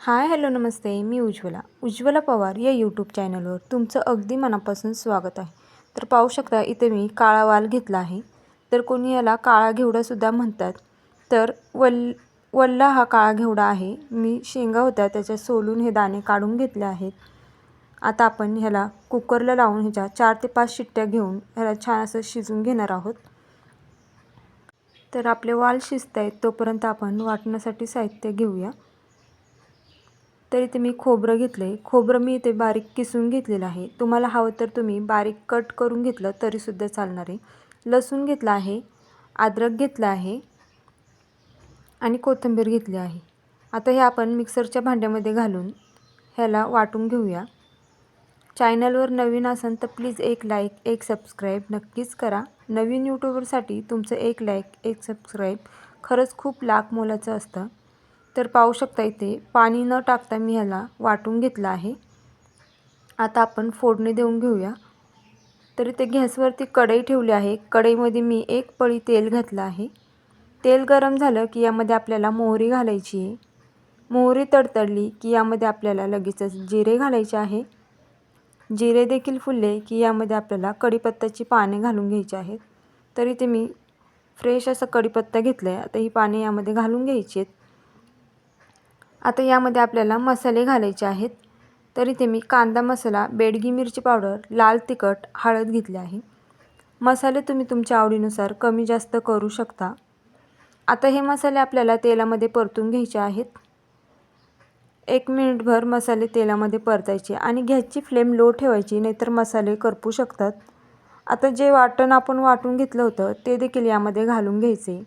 हाय hello नमस्ते. मी उज्ज्वला. उज्ज्वला पवार या यूट्यूब चॅनलवर तुमचं अगदी मनापासून स्वागत आहे. तर पाहू शकता इथे मी काळा वाल घेतला आहे. तर कोणी याला काळा घेवडासुद्धा म्हणतात. तर वल वल्ला हा काळा घेवडा आहे. मी शेंगा होत्या त्याच्या सोलून हे दाणे काढून घेतले आहेत. आता आपण ह्याला कुकरला लावून ह्याच्या चार ते पाच शिट्ट्या घेऊन ह्याला छान असं शिजून घेणार आहोत. तर आपले वाल शिजत आहेत तोपर्यंत आपण वाटण्यासाठी साहित्य घेऊया. तर इथे मी खोबरं घेतलं आहे खोबरं मी इथे बारीक किसून घेतलेलं आहे. तुम्हाला हवं तर तुम्ही बारीक कट करून घेतलं तरीसुद्धा चालणार आहे. लसूण घेतला आहे अद्रक घेतलं आहे आणि कोथिंबीर घेतली आहे. आता हे आपण मिक्सरच्या भांड्यामध्ये घालून ह्याला वाटून घेऊया. चॅनलवर नवीन असाल तर प्लीज एक लाईक एक सबस्क्राईब नक्कीच करा. नवीन यूट्यूबरसाठी तुमचं एक लाईक एक सबस्क्राईब खरंच खूप लाख मोलाचं असतं. तर पाहू शकता इथे पाणी न टाकता मी ह्याला वाटून घेतलं आहे. आता आपण फोडणी देऊन घेऊया. तर इथे गॅसवरती कढई ठेवली आहे. कढईमध्ये मी एक पळी तेल घातलं आहे. तेल गरम झालं की यामध्ये आपल्याला मोहरी घालायची आहे. मोहरी तडतडली की यामध्ये आपल्याला लगेचच जिरे घालायचे आहे. जिरे देखील फुलले की यामध्ये आपल्याला कढीपत्त्याची पाने घालून घ्यायची आहेत. तर इथे मी फ्रेश असं कढीपत्ता घेतला आहे आता ही पाने यामध्ये घालून घ्यायची आहेत. आता यामध्ये आपल्याला मसाले घालायचे आहेत. तर इथे मी कांदा मसाला बेडगी मिरची पावडर लाल तिखट हळद घेतली आहे. मसाले तुम्ही तुमच्या आवडीनुसार कमी जास्त करू शकता. आता हे मसाले आपल्याला तेलामध्ये परतून घ्यायचे आहेत. एक मिनिटभर मसाले तेलामध्ये परतायचे आणि गॅसची फ्लेम लो ठेवायची नाहीतर मसाले करपू शकतात. आता जे वाटण आपण वाटून घेतलं होतं ते देखील यामध्ये घालून घ्यायचे.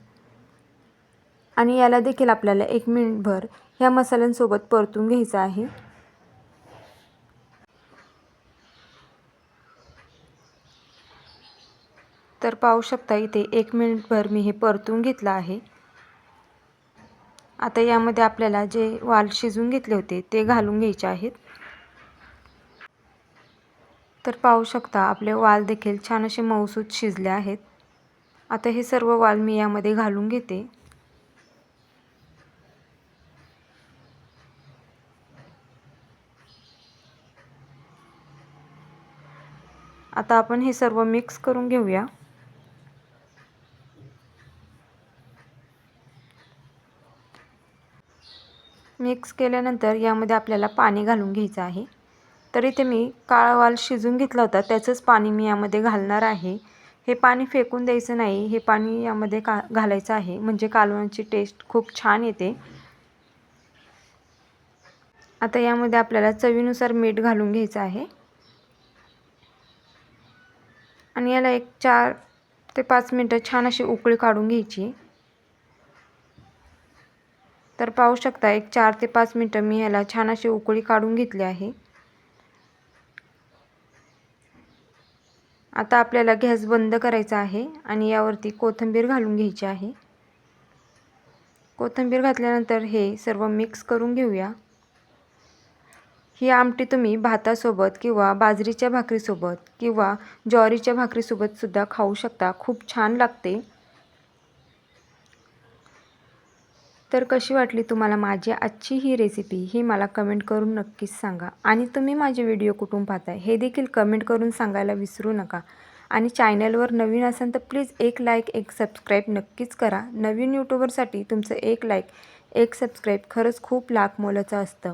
आणि याला देखील आपल्याला एक मिनिटभर ह्या मसाल्यांसोबत परतून घ्यायचं आहे. तर पाहू शकता इथे एक मिनिटभर मी हे परतून घेतलं आहे. आता यामध्ये आपल्याला जे वाल शिजून घेतले होते ते घालून घ्यायचे आहेत. तर पाहू शकता आपले वाल देखील छान असे मऊसूत शिजले आहेत. आता हे सर्व वाल मी यामध्ये घालून घेते. आता आपण हे सर्व मिक्स करून घेऊया. मिक्स केल्यानंतर यामध्ये आपल्याला पाणी घालून घ्यायचं आहे. तर इथे मी काळा वाल शिजून घेतला होता त्याचंच पाणी मी यामध्ये घालणार आहे. हे पाणी फेकून द्यायचं नाही हे पाणी यामध्ये का घालायचं आहे. म्हणजे कालवणाची टेस्ट खूप छान येते. आता यामध्ये आपल्याला चवीनुसार मीठ घालून घ्यायचं आहे. आणि याला एक चार ते पाच मिनटं छान अशी उकळी काढून घ्यायची. तर पाहू शकता एक चार ते पाच मिनटं मी याला छान अशी उकळी काढून घेतली आहे. आता आपल्याला गॅस बंद करायचा आहे आणि यावरती कोथिंबीर घालून घ्यायची आहे. कोथिंबीर घातल्यानंतर हे सर्व मिक्स करून घेऊया. ही आमटी तुम्ही भातासोबत किंवा बाजरीच्या भाकरीसोबत किंवा ज्वारीच्या भाकरीसोबतसुद्धा खाऊ शकता. खूप छान लागते. तर कशी वाटली तुम्हाला माझी आजची ही रेसिपी ही मला कमेंट करून नक्कीच सांगा. आणि तुम्ही माझे व्हिडिओ कुठून पाहताय हे देखील कमेंट करून सांगायला विसरू नका. आणि चॅनलवर नवीन असाल तर प्लीज एक लाईक एक सबस्क्राईब नक्कीच करा. नवीन यूट्यूबरसाठी तुमचं एक लाईक एक सबस्क्राईब खरंच खूप लाख मोलाचं असतं.